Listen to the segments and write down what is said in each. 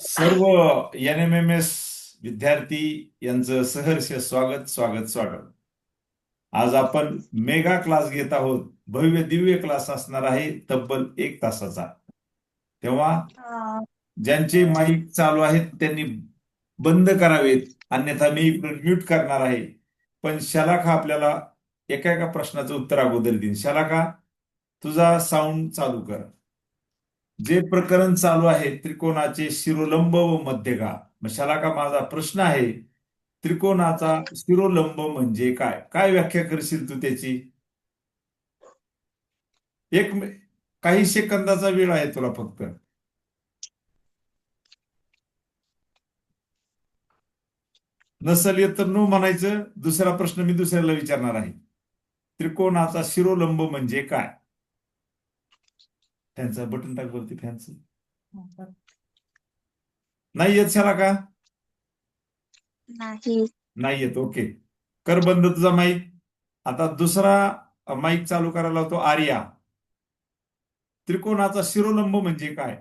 सर्व N M M S विद्यार्थी यांचं सहर्ष स्वागत स्वागत स्वागत. आज आपण मेगा क्लास घेत आहोत. भव्य दिव्य क्लास असणार आहे तब्बल एक तासाचा. तेव्हा ज्यांचे माईक चालू आहेत त्यांनी बंद करावेत. अन्यथा मी इकडून म्यूट करणार आहे. पण शलाखा आपल्याला एका एका प्रश्नाचं उत्तर अगोदर देईन. शलाखा तुझा साऊंड चालू कर. जे प्रकरण चालू आहे त्रिकोणाचे शिरोलंब व मध्यगा मशाला शलाका माझा प्रश्न आहे? त्रिकोणाचा शिरोलंब म्हणजे काय? काय व्याख्या करशील तू त्याची? एक काही सेकंदाचा वेळ आहे तुला फक्त. नसल येत तर नो म्हणायचं. दुसरा प्रश्न मी दुसऱ्याला विचारणार आहे. त्रिकोणाचा शिरोलंब म्हणजे काय? त्यांचा बटन टाक वरती फॅनचं नाही येत शाला का? नाही. नाही येत ओके कर बंद तुझा माईक आता दुसरा माईक चालू करायला होतो आर्या. त्रिकोणाचा शिरोलंब म्हणजे काय?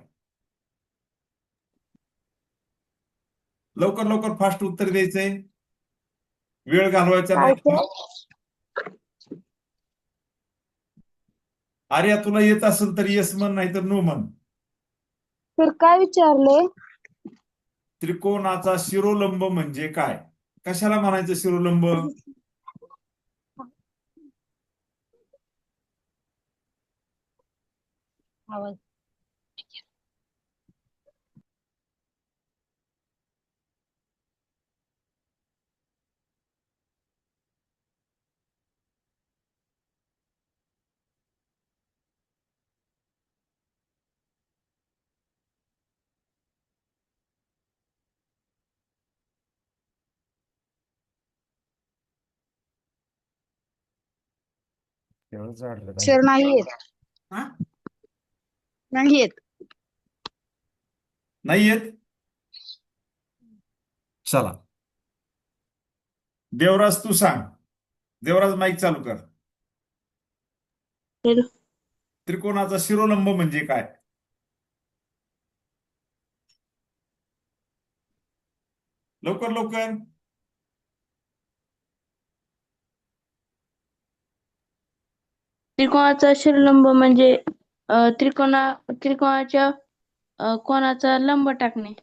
लवकर लवकर फास्ट उत्तर द्यायचंय. वेळ घालवायचा नाही. आर्या तुला येत असेल तर येस म्हण नाही तर नो म्हण. तर काय विचारले? त्रिकोणाचा शिरोलंब म्हणजे काय? कशाला म्हणायचं शिरोलंब? आवाज सर नाही येत. हा? नाही येत. नाही येत? चला. देवराज तू सांग. देवराज माईक चालू कर. त्रिकोणाचा शिरोलंब म्हणजे काय? लवकर लवकर. त्रिकोणाचा शिरलंब म्हणजे त्रिकोणा त्रिकोणाच्या कोणाचा लंब टाकणे?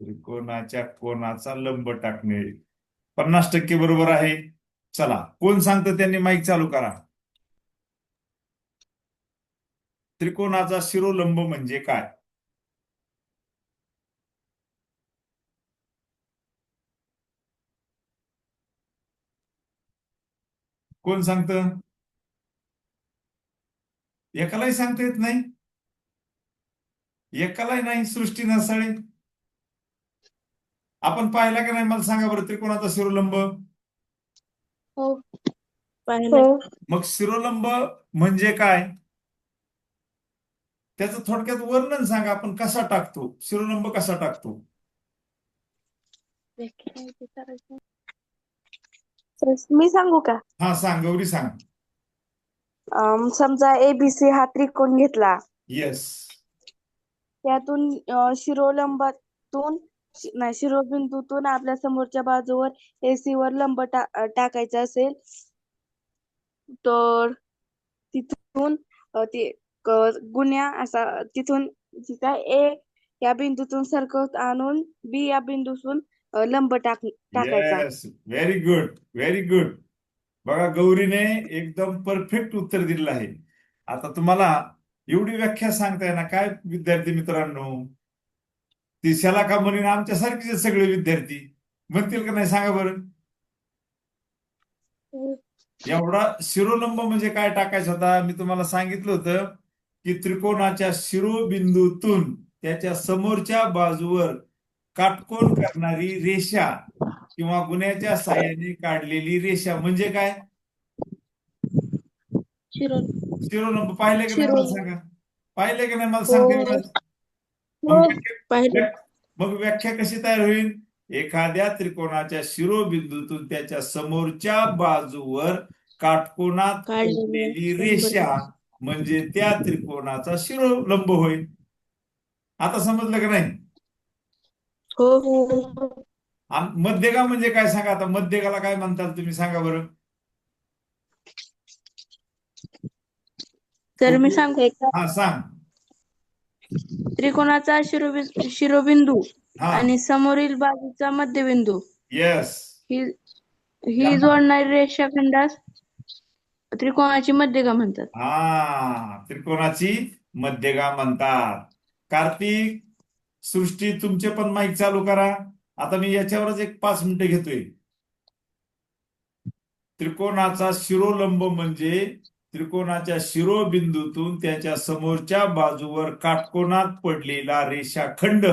त्रिकोणाच्या कोणाचा लंब टाकणे? पन्नास टक्के बरोबर आहे. चला कोण सांगतं त्यांनी माईक चालू करा? त्रिकोणाचा शिरोलंब म्हणजे काय? कोण सांगतं? एकालाही सांगता येत नाही? एकालाही नाही सृष्टी नसाळे आपण पाहिला का नाही? मला सांगा बरं त्रिकोणाचा शिरोलंब. हो. पाहिलं. मग शिरोलंब म्हणजे काय? त्याचं थोडक्यात वर्णन सांगा. आपण कसा टाकतो? शिरोलंब कसा टाकतो? मी सांगू का हा सांग गौरी सांग अम, समजा एबीसी हा त्रिकोण घेतला येस त्यातून अ, शिरोलंबातून शि- नाही शिरोबिंदूतून आपल्या समोरच्या बाजूवर एसी वर लंब टा अ, टाकायचा असेल तर तिथून अ, ते क- गुन्ह्या असा तिथून जी काय ए या बिंदूतून सरकवत आणून बी या बिंदूतून लंब टाक टाकायचा. Yes very good very good बघा गौरीने एकदम परफेक्ट उत्तर दिलेलं आहे. आता तुम्हाला एवढी व्याख्या सांगताय ना काय विद्यार्थी मित्रांनो? ती शलाका म्हणून आमच्यासारखीचे सगळे विद्यार्थी. म्हणतील का नाही सांगा बरं? एवढा शिरोलंब म्हणजे काय टाकायचं होता? मी तुम्हाला सांगितलं होतं की त्रिकोणाच्या शिरोबिंदूतून त्याच्या समोरच्या बाजूवर काटकोन करणारी रेषा किंवा गुन्ह्याच्या साहाय्याने काढलेली रेषा म्हणजे काय शिरो शिरोलंब पाहिले की नाही मला. सांगा पाहिले की नाही मला सांगते हो. बरं. हो मग व्याख्या- कशी तयार होईल एखाद्या त्रिकोणाच्या शिरोबिंदूतून त्याच्या समोरच्या बाजूवर काटकोनात काढलेली. रेषा म्हणजे त्या त्रिकोणाचा शिरोलंब होईल आता समजलं का नाही हो हो. आणि मध्यगा म्हणजे काय सांगा आता? मध्यगाला काय म्हणताल तुम्ही? सांगा बरं. तर मी सांगते हा सांग. त्रिकोणाचा शिरोबि शिरोबिंदू हा. आणि समोरील बाजूचा मध्यबिंदू. येस ही ही जोडणारी रेषाखंडास त्रिकोणाची मध्यगा म्हणतात. हा त्रिकोणाची मध्यगा म्हणतात. कार्तिक सृष्टी तुमचे पण माईक चालू करा. आता मी याच्यावरच एक पाच मिनिटं घेतोय. त्रिकोणाचा शिरोलंब म्हणजे त्रिकोणाच्या शिरोबिंदूतून त्याच्या समोरच्या बाजूवर काटकोनात पडलेला रेषाखंड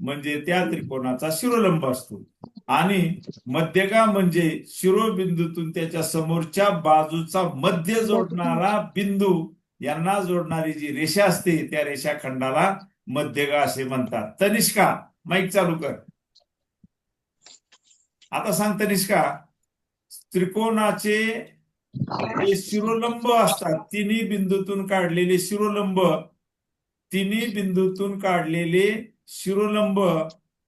म्हणजे त्या त्रिकोणाचा शिरोलंब असतो. आणि मध्यगा म्हणजे शिरोबिंदूतून त्याच्या समोरच्या बाजूचा मध्य जोडणारा बिंदू यांना जोडणारी जी रेषा असते त्या रेषाखंडाला मध्यगा असे म्हणतात. तनिष्का माईक चालू कर. आता सांग तनिष्का त्रिकोणाचे जे शिरोलंब असतात तिन्ही बिंदूतून काढलेले शिरोलंब तिन्ही बिंदूतून काढलेले शिरोलंब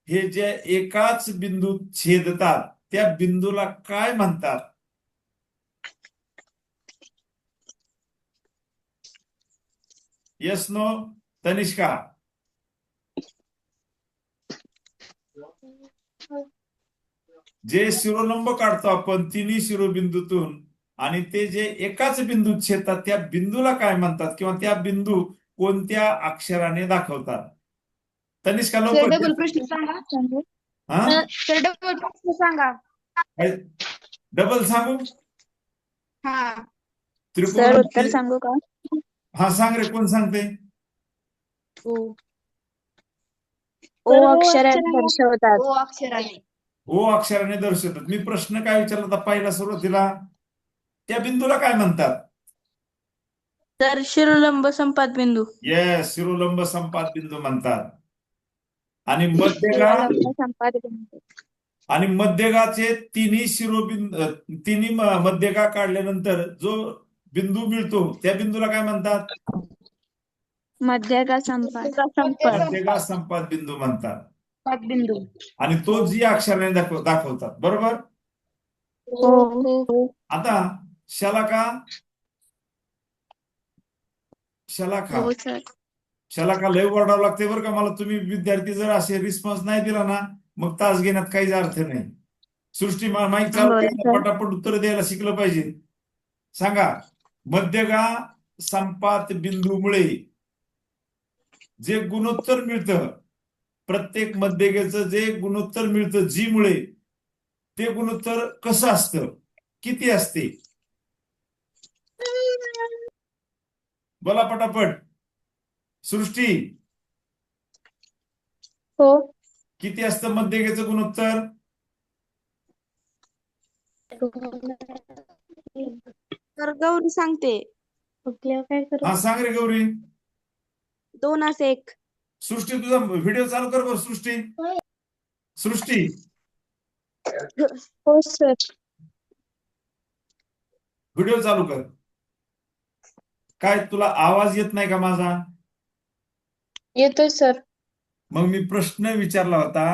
हे जे एकाच बिंदूत छेदतात त्या बिंदूला काय म्हणतात? Yes no Tanishka. जे शिरोलंब काढतो आपण तिन्ही शिरोबिंदूतून आणि ते जे एकाच बिंदूत छेदतात त्या बिंदूला काय म्हणतात? किंवा त्या बिंदू कोणत्या अक्षराने दाखवतात? तनिष्का लवकर. डबल प्रश्न सांगा. हा? सर डबल प्रश्न सांगा. डबल सांगू? हा. सर उत्तर त्रिकोण सांगू का? हा सांग रे कोण सांगते ओ अक्षरात दर्शवतात. ओ अक्षराने. ओ अक्षराने दर्शवतात. मी प्रश्न काय विचारला होता पहिला सुरुवातीला? त्या बिंदूला काय म्हणतात? तर शिरोलंब संपात बिंदू. येस शिरोलंब संपात बिंदू म्हणतात. आणि मध्यगा संपात बिंदू. आणि मध्यगाचे तिन्ही शिरोबिंदू तिन्ही म- मध्यगा काढल्यानंतर जो बिंदू मिळतो त्या बिंदूला काय म्हणतात? मध्यगा संपात संपात मध्यगा संपात बिंदू म्हणतात. बिंदू. आणि तो जी अक्षराने दाखव दाखवतात. बरोबर? हो. आता शलाका शलाका. हो शलाका लय ओरडावं लागते बरं का मला. तुम्ही विद्यार्थी जर असे रिस्पॉन्स नाही दिला ना मग तास घेण्यात काहीच अर्थ नाही. सृष्टी मा- माईक चालू. पटापट उत्तर द्यायला शिकलं पाहिजे. सांगा मध्यगा संपात बिंदूमुळे जे गुणोत्तर मिळतं प्रत्येक मध्यगेचं जे गुणोत्तर मिळतं जी मुळे ते गुणोत्तर कसं असतं? किती असते? बोला पटापट. सृष्टी. हो. किती असतं मध्यगेचं गुणोत्तर? तर गौरी सांगते. काय करू हा सांग रे गौरी. दोन असे एक. सृष्टी तुझा व्हिडिओ चालू कर बरं सृष्टी. सृष्टी. हो सर व्हिडिओ चालू कर. काय तुला आवाज येत नाही का माझा? येतोय सर मग मी प्रश्न विचारला होता.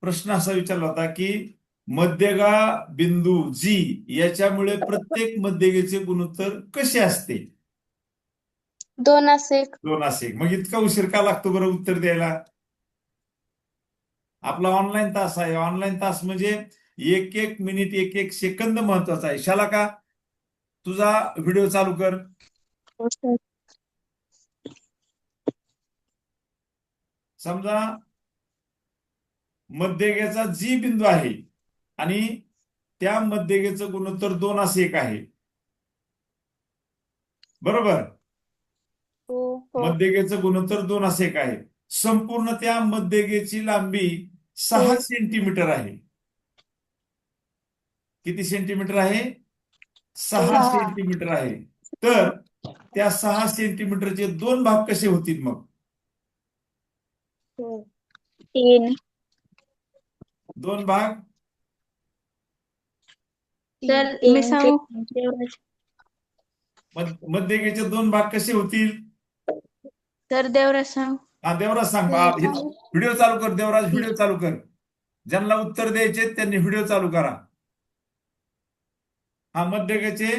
प्रश्न असा विचारला होता की मध्यगा बिंदू जी याच्यामुळे प्रत्येक मध्यगेचे गुणोत्तर कसे असते? दोन असे. एक दोन असे. मग इतका उशीर का लागतो बरं उत्तर द्यायला? आपला ऑनलाईन तास आहे. ऑनलाईन तास म्हणजे एक एक मिनिट एक एक सेकंद महत्त्वाचा आहे. शाला का? तुझा व्हिडिओ चालू कर. हो समजा मध्यगेचा जी बिंदू आहे आणि त्या मध्यगेचं गुणोत्तर दोन असे एक आहे. बरोबर? मध्यगेचं गुणोत्तर दोन असे एक आहे. संपूर्ण त्या मध्यगेची लांबी सहा हो. सेंटीमीटर आहे. किती सेंटीमीटर आहे? सहा. सेंटीमीटर आहे. तर त्या सहा सेंटीमीटरचे दोन भाग कसे होतील मग? तीन. दोन भाग? मध्यगेचे दोन भाग कसे होतील? सर देवराज सांग. हा देवराज सांग. बा व्हिडिओ चालू कर देवराज व्हिडिओ चालू कर. ज्यांना उत्तर द्यायचे त्यांनी व्हिडिओ चालू करा. हा मध्यगेचे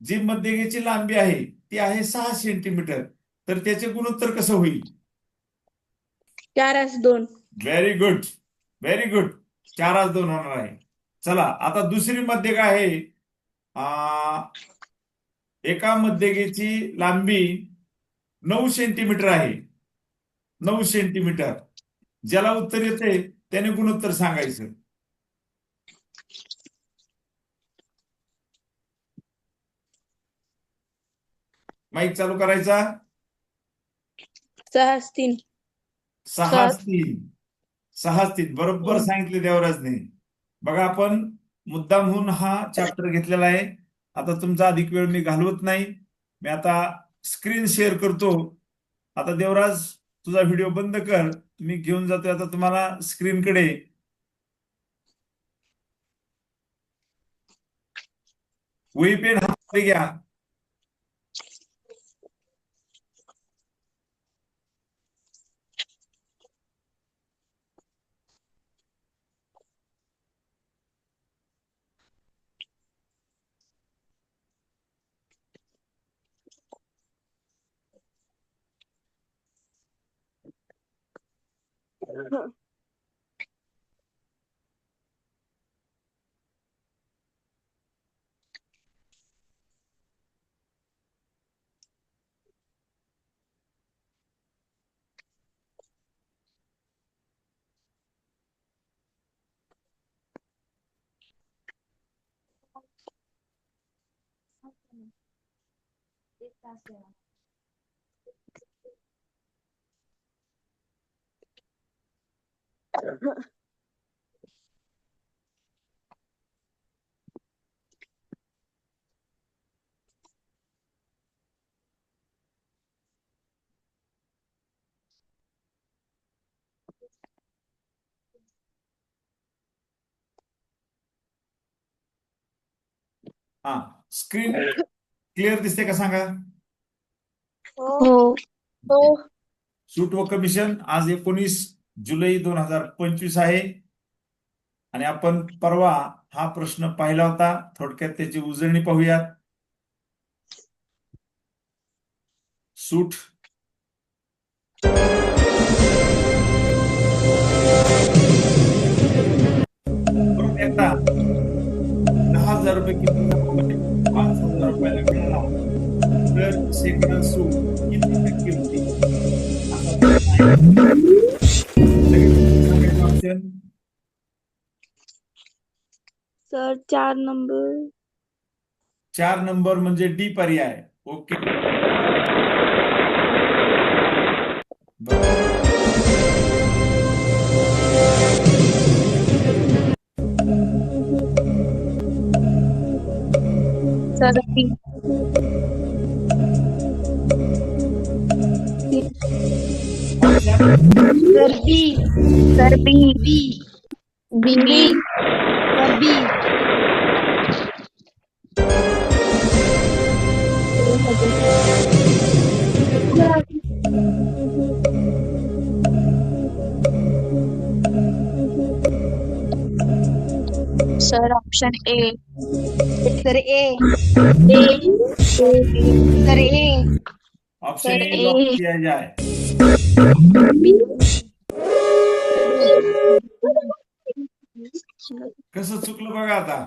जी मध्यगेची लांबी आहे ती आहे सहा सेंटीमीटर तर त्याचे गुणोत्तर कसं होईल? चारच दोन. व्हेरी गुड व्हेरी गुड चारच दोन होणार आहे. चला आता दुसरी मध्यक आहे. आ, एका मध्यगेची लांबी नऊ सेंटीमीटर आहे. नऊ सेंटीमीटर. ज्याला उत्तर येते त्याने गुणोत्तर सांगायचं. माईक चालू करायचा? सहा तीन सहा. तीन सहा तीन बरोबर सांगितले देवराजने. बघा आपण मुद्दामहून हा चॅप्टर घेतलेला आहे. आता तुमचा अधिक वेळ मी घालवत नाही. मी आता स्क्रीन शेअर करतो. आता देवराज तुझा व्हिडिओ बंद कर. मी घेऊन जातोय आता तुम्हाला स्क्रीनकडे वही पेन हातात घ्या. Está certo. Assim, हा स्क्रीन क्लिअर दिसते का सांगा? हो. सूट व कमिशन आज एकोणीस जुलै दोन हजार पंचवीस आहे. आणि आपण परवा हा प्रश्न पाहिला होता. थोडक्यात त्याची उजळणी पाहूयात. सूट. एकदा दहा हजार रुपये किती? पाच हजार रुपयाला मिळाला तर सेकंड सूट किती टक्के होती? सर चार नंबर चार नंबर म्हणजे डी पर्याय. Okay sir B Option. Sir B sir B B B B sir B sir option A sir A A कसं चुकलं बघा आता.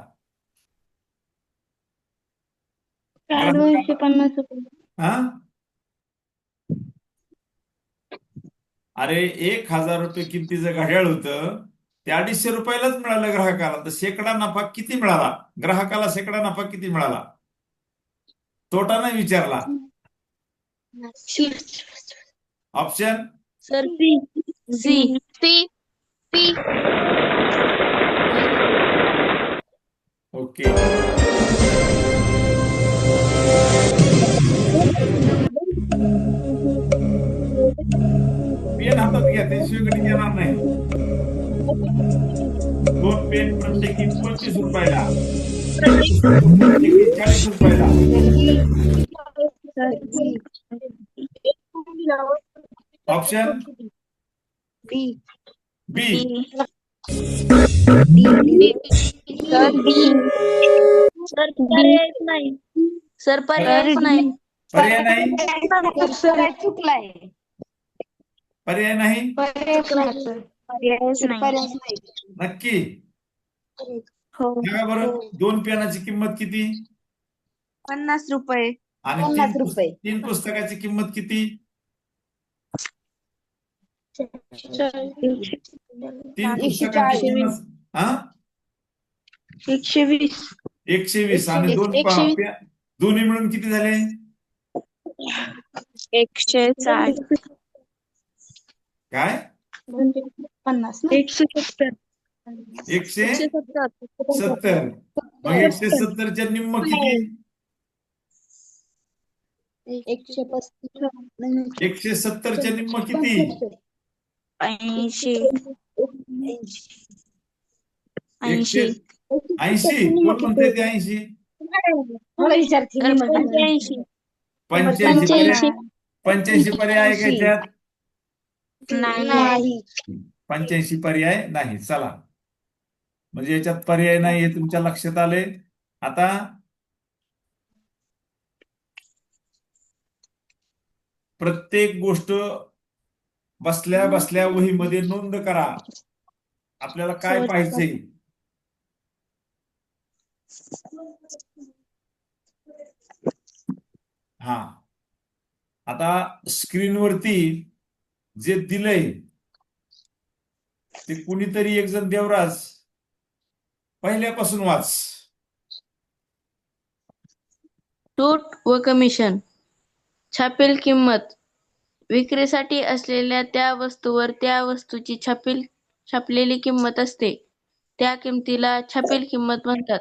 दोनशे पन्नास रुपये. हा? अरे एक हजार रुपये किमतीचं घड्याळ होतं. ते अडीचशे रुपयालाच मिळालं ग्राहकाला. तर शेकडा नफा किती मिळाला? ग्राहकाला शेकडा नफा किती मिळाला? तोटा नाही विचारला. Option sir C C C C okay pen हातात घ्या त्याशिवाय कधी येणार नाही दोन पेन प्रत्येकी पंचवीस रुपयाला चाळीस रुपयाला option B B sir B sir पर्यायच नाही. सर पर्यायच नाही. पर्याय नाही? सर चुकलाय. पर्याय नाही? पर्यायच नाही. नक्की. हो. बरं दोन पेनाची किंमत किती? पन्नास रुपये. आणि पन्नास रुपये. तीन पुस्तकाची किंमत किती? तीन एकशे पुस्तकांची चाळीस. किंमत हा? एकशे वीस एकशे वीस आणि दोन एकशे पा- वीस. पे- दोन्ही मिळून किती झाले? एकशे चार काय? पन्नास एकशे सत्तर. एकशे सत्तर. सत्तर. मग एकशे सत्तरच्या निम्म किती? एकशे पस्तीस. एकशे सत्तरच्या निम्म किती? ऐंशी. एकशे. ऐंशी. ऐंशी? कोण म्हणते ते ऐंशी? सर पंच्याऐंशी. पंच्याऐंशी पर्याय पंच्याऐंशी. पर्याय आहे का याच्यात? नाही. पंच्याऐंशी पर्याय नाही. चला. म्हणजे याच्यात पर्याय नाही हे तुमच्या लक्षात आले. आता प्रत्येक गोष्ट बसल्या बसल्या वहीमध्ये नोंद करा. आपल्याला काय पाहिजे? हा. आता स्क्रीनवरती जे दिलंय ते कुणीतरी एक जण देवराज पहिल्यापासून वाच. सूट व कमिशन. छापील किंमत. विक्रीसाठी असलेल्या त्या वस्तूवर त्या वस्तूची छापील छापलेली किंमत असते. त्या किंमतीला छापील किंमत म्हणतात.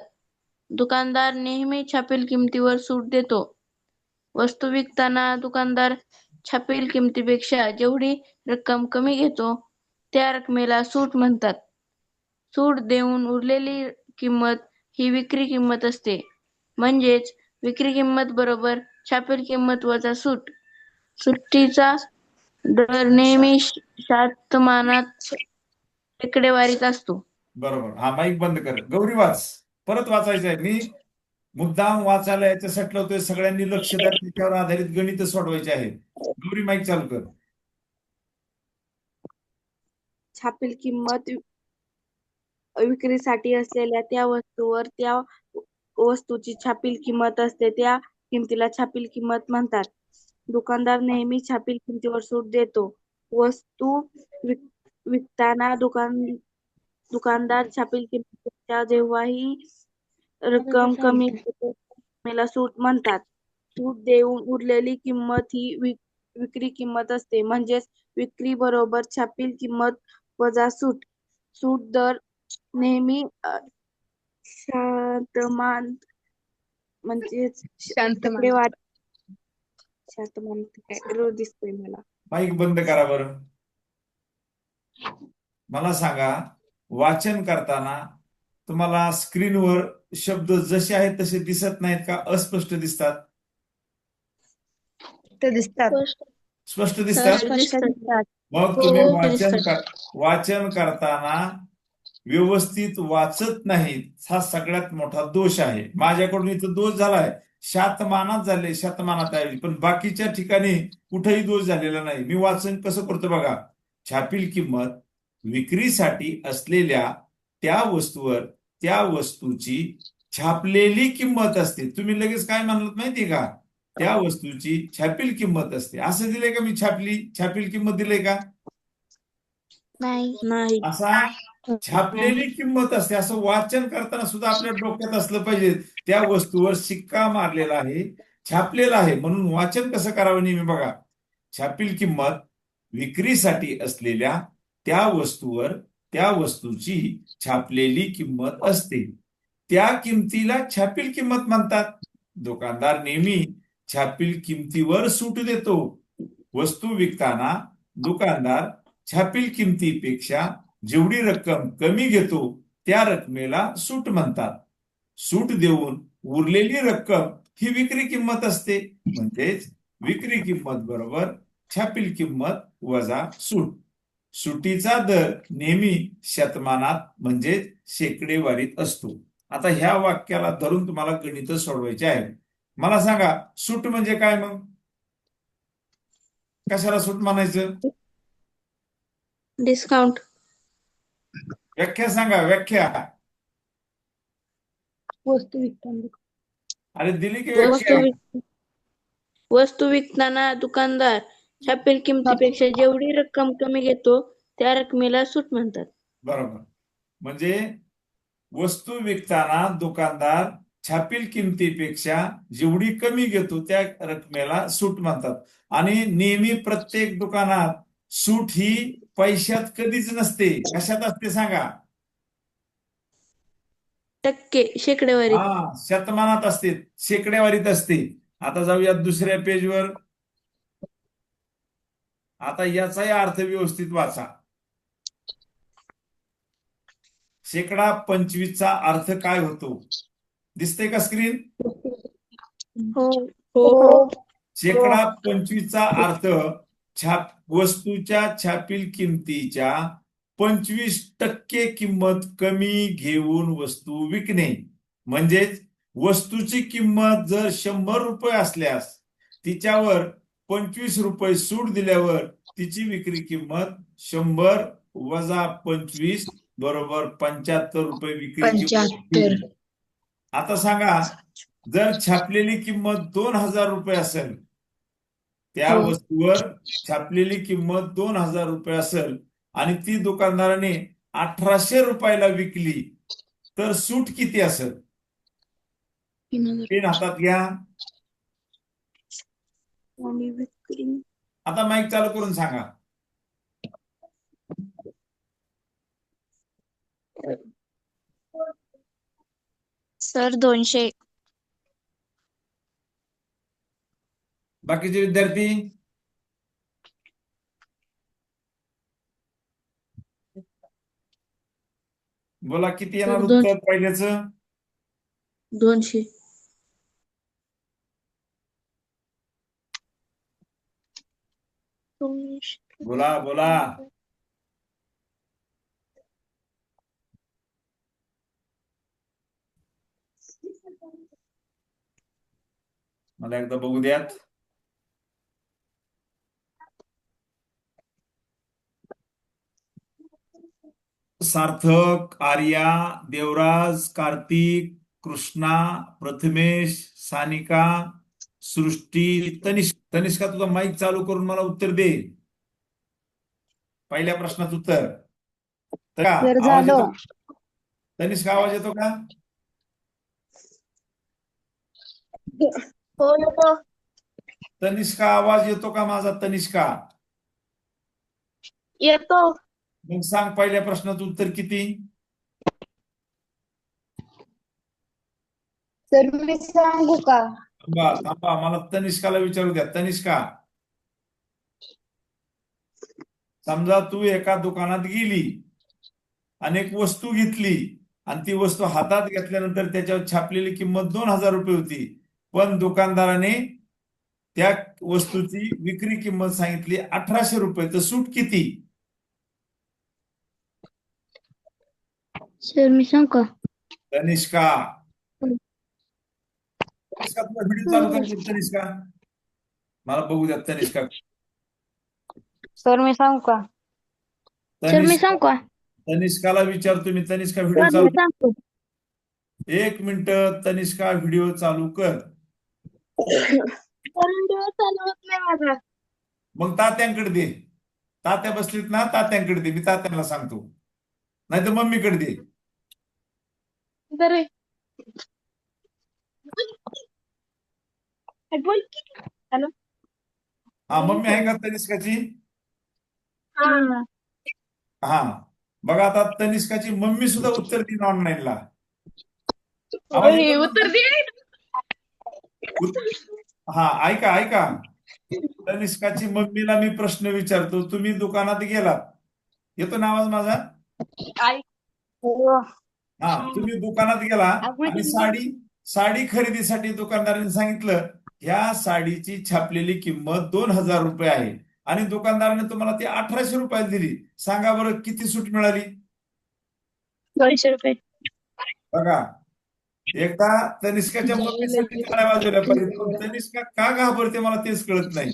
दुकानदार नेहमी छापील किंमतीवर सूट देतो. वस्तू विकताना दुकानदार छापील किमतीपेक्षा जेवढी रक्कम कमी घेतो त्या रकमेला सूट म्हणतात. सूट देऊन उरलेली किंमत ही विक्री किंमत असते. म्हणजेच विक्री किंमत बरोबर छापील किंमत वजा सूट. सुट्टीचा दर नेहमी शातमानात टक्केवारीत असतो. बरोबर. हा माईक बंद कर. गौरी वाच. परत वाचायचं आहे मी मुद्दाम वाचायला याच्यासाठी लावतोय सगळ्यांनी लक्ष द्या. त्याच्यावर आधारित गणित सोडवायचे आहेत गौरी माईक चालू कर. छापील किंमत विक्रीसाठी असलेल्या त्या वस्तूवर त्या वस्तूची छापील किंमत असते. त्या किमतीला छापील किंमत म्हणतात. दुकानदार नेहमी छापील किंमतीवर सूट देतो. वस्तू विक- विकताना दुकान दुकानदार छापील किंमतीपेक्षा जेव्हाही रक्कम कमी त्याला सूट म्हणतात. सूट देऊन उरलेली किंमत ही विक- विक्री किंमत असते. म्हणजेच विक्री बरोबर छापील किंमत वजा सूट. सूट दर नेहमी शातमान म्हणजेच शातमान. काय रोज दिसतोय मला. माईक बंद करा बरं. मला सांगा वाचन करताना तुम्हाला स्क्रीनवर शब्द जसे आहेत तसे दिसत नाहीत का? अस्पष्ट दिसतात. स्पष्ट दिसतात. मग तुम्ही हो, वाचन. कर वाचन करताना व्यवस्थित वाचत नाहीत हा सगळ्यात मोठा दोष आहे. माझ्याकडून इथं दोष झालाय. शातमानात झाले शतमानात आहे. पण बाकीच्या ठिकाणी कुठेही दोष झालेला नाही. मी वाचन कसं करतो बघा? छापील किंमत विक्रीसाठी असलेल्या त्या वस्तूवर त्या वस्तूची छापलेली किंमत असते. तुम्ही लगेच काय म्हणलात माहितीये का? त्या वस्तूची छापील किंमत असते. असं दिलंय का मी छापली छापील किंमत दिलंय का? नाही. असा? छापलेली किंमत असते. असं वाचन करताना सुद्धा आपल्या डोक्यात असलं पाहिजे. त्या वस्तूवर शिक्का मारलेला आहे छापलेला आहे. म्हणून वाचन कसं करावं नेहमी बघा. छापील किंमत विक्रीसाठी असलेल्या त्या वस्तूवर त्या वस्तूची छापलेली किंमत असते. त्या किमतीला छापील किंमत म्हणतात. दुकानदार नेहमी छापील किमतीवर सूट देतो. वस्तू विकताना दुकानदार छापील किमतीपेक्षा जेवढी रक्कम कमी घेतो त्या रकमेला सूट म्हणतात. सूट देऊन उरलेली रक्कम ही विक्री किंमत असते. म्हणजेच विक्री किंमत बरोबर छापील किंमत वजा सूट. सुटीचा दर नेहमी शतमानात म्हणजे शेकडेवारीत असतो. आता ह्या वाक्याला धरून तुम्हाला गणित सोडवायचे आहे. मला सांगा सूट म्हणजे काय मग? कशाला सूट म्हणायचं? डिस्काउंट व्याख्या सांगा व्याख्या. वस्तू विकताना अरे दिली की वस्तू व्याख्या. विक वस्तू विकताना दुकानदार छापील किमतीपेक्षा जेवढी रक्कम कमी घेतो त्या रकमेला सूट म्हणतात. बरोबर. म्हणजे वस्तू विकताना दुकानदार छापील किमतीपेक्षा जेवढी कमी घेतो त्या रकमेला सूट म्हणतात. आणि नेहमी प्रत्येक दुकानात सूट ही पैशात कधीच नसते. कशात असते सांगा. टक्के शेकडेवारी हा शतमानात असते. शेकड्यावारीत असते. आता जाऊयात दुसऱ्या पेजवर. आता याचाही अर्थ व्यवस्थित वाचा. शेकडा पंचवीसचा अर्थ काय होतो? दिसते का स्क्रीन हो. हो. शेकडा पंचवीसचा अर्थ छाप वस्तूच्या छापील किमतीच्या पंचवीस टक्के किंमत कमी घेऊन वस्तू विकणे म्हणजेच वस्तूची किंमत जर शंभर रुपये असल्यास तिच्यावर पंचवीस रुपये सूट दिल्यावर तिची विक्री किंमत शंभर वजा पंचवीस बरोबर पंच्याहत्तर रुपये विक्री. आता सांगा जर छापलेली किंमत दोन हजार रुपये असेल त्या हो. वस्तूवर छापलेली किंमत दोन हजार रुपये असेल आणि ती दुकानदाराने अठराशे रुपयाला विकली तर सूट किती असेल? पेन हातात घ्या. आता माईक चालू करून सांगा. सर दोनशे बाकीचे विद्यार्थी? बोला किती येणार उत्तर पहिल्याचं? दोनशे. बोला बोला. मला एकदा बघू द्यात. सार्थक आर्या देवराज कार्तिक कृष्णा प्रथमेश सानिका सृष्टी तनिष्क. तनिष्का तुझा माईक चालू करून मला उत्तर दे. पहिल्या प्रश्नाचं उत्तर. तर आवाज. येतो? तनिष्का आवाज येतो का? हो तनिष्का आवाज येतो का माझा? तनिष्का. येतो. मग सांग पहिल्या प्रश्नाचं उत्तर किती? सर मी सांगू का? थांबा थांबा मला तनिष्काला विचारू द्या. तनिष्का. समजा तू एका दुकानात गेली आणि एक वस्तू घेतली आणि ती वस्तू हातात घेतल्यानंतर त्याच्यावर छापलेली किंमत दोन हजार रुपये होती. पण दुकानदाराने त्या वस्तूची विक्री किंमत सांगितली अठराशे रुपये. तर सूट किती? सर मी सांगू का तनिष्का. तनिष्का तुला व्हिडिओ चालू कर तनिष्का? मला बघू द्या तनिष्का. सर मी सांगू का सर मी तनिष्का. सांगू का तनिष्काला विचारतो मी तनिष्का व्हिडिओ सर चालू मी सांगतो एक मिनिट तनिष्का व्हिडिओ चालू कर. सर व्हिडिओ चालू होत नाही माझा. मग तात्यांकडे दे. तात्या बसलीत ना तात्यांकडे दे. मी तात्यांना सांगतो. नाही तर मम्मीकडे दे. तर बोल की. हा मम्मी आहे का तनिष्काची? हा. हा. बघा आता तनिष्काची मम्मी सुद्धा उत्तर देईन ऑनलाईनला आवाज येतो ना? उत्तर दे. हा ऐका ऐका. तनिष्काची मम्मीला मी प्रश्न विचारतो. तुम्ही दुकानात गेलात. येतो ना आवाज माझा? हो तुम्ही दुकानात गेला आणि साडी साडी खरेदीसाठी दुकानदाराने सांगितलं ह्या साडीची छापलेली किंमत दोन हजार रुपये आहे. आणि दुकानदाराने तुम्हाला ती अठराशे रुपयाला दिली. सांगा बरं किती सूट मिळाली? दोनशे रुपये. बघा एकदा तनिष्काच्या मम्मीसाठी वाजवल्या पाहिजे? तनिष्का का घाबरते मला तेच कळत नाही.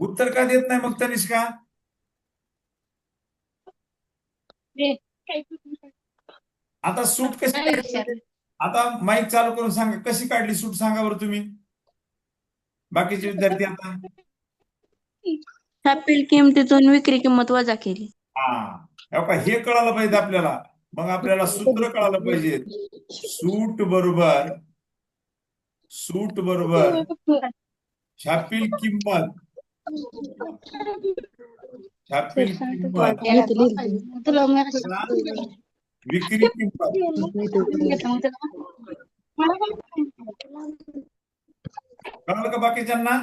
उत्तर का देत नाही मग तनिष्का आता सूट कशी काढली? आता माईक चालू करून सांगा कशी काढली सूट सांगा बरं तुम्ही? बाकीचे विद्यार्थी आता? छापील किमतीतून विक्री किंमत वजा केली. हा. हे बघा, हे कळालं पाहिजे आपल्याला. मग आपल्याला सूत्र कळालं पाहिजे. सूट बरोबर सूट बरोबर. छापील किंमत. विक्री किंमत बाकीच्यांना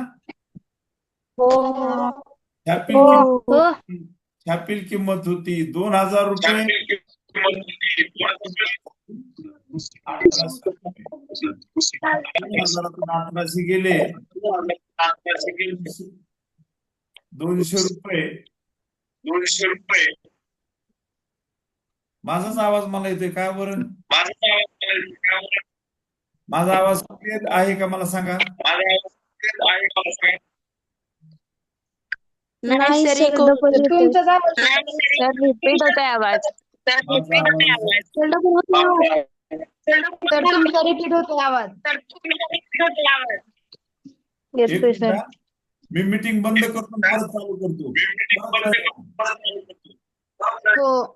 छापील किंमत होती दोन हज़ार रुपये अठराशे गेले दोनशे रुपये दोनशे रुपये. माझाच आवाज मला येतोय काय बरं माझा आवाज माझा आवाज clear आहे का मला सांगा? आहे का सांगा? नाही सर इको सर रिपीट होत आहे आवाज. माझा आवाज. सर तुमचा रिपीट आवाज. एक मिनिट हा. मी मीटिंग बंद करतो परत चालू करतो. हो.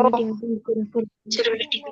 मीटिंग